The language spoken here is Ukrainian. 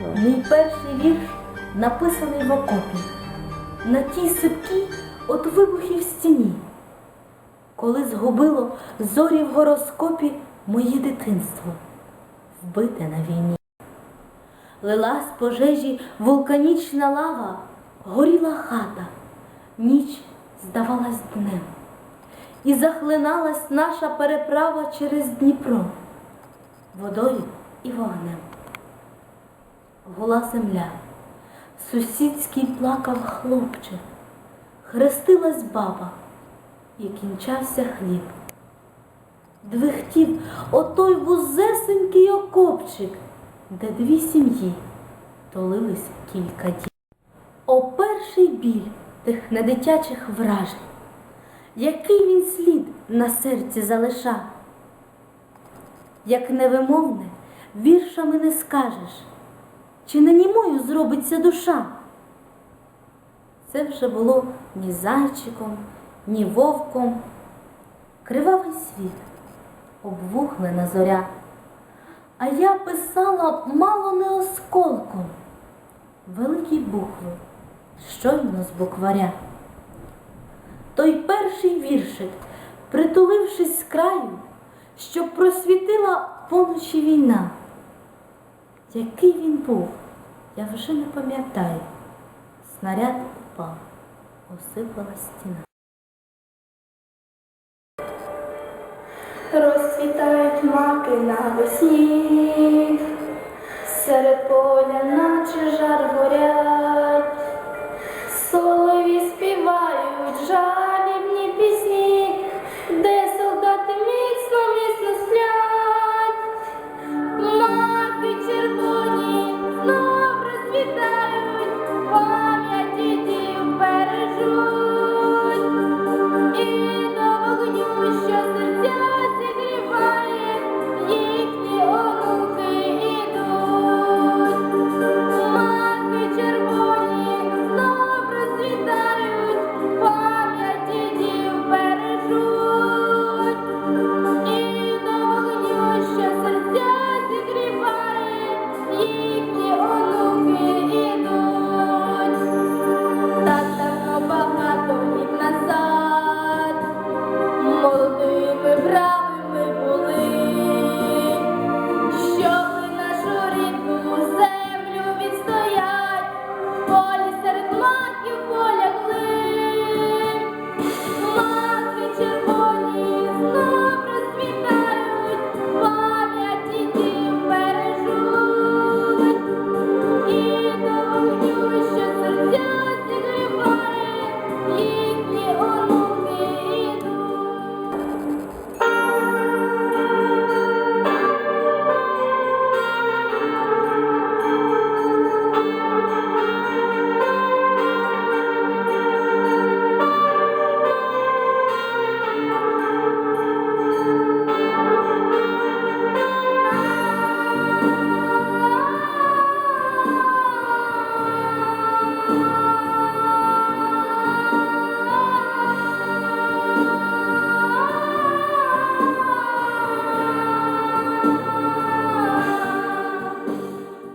Мій перший вірш написаний в окопі, на тій сипкій от вибухів в стіні, коли згубило зорі в гороскопі моє дитинство, вбите на війні. Лила з пожежі вулканічна лава, горіла хата, ніч здавалась днем. І захлиналась наша переправа через Дніпро, водою і вогнем. Гола земля, сусідський плакав хлопчик, хрестилась баба, і кінчався хліб. Двихтів отой вузесенький окопчик, де дві сім'ї толились кілька діб. О перший біль тих недитячих вражень, який він слід на серці залиша, як невимовне віршами не скажеш, чи не німою зробиться душа. Це вже було ні зайчиком, ні вовком, кривавий світ, обвуглена зоря. А я писала мало не осколком, великі букви, щойно з букваря. Той перший віршик, притулившись з краю, щоб просвітила поночі війна. Який він був, я вже не пам'ятаю. Снаряд упав, осипала стіна. Розцвітають маки навесні, Thank you.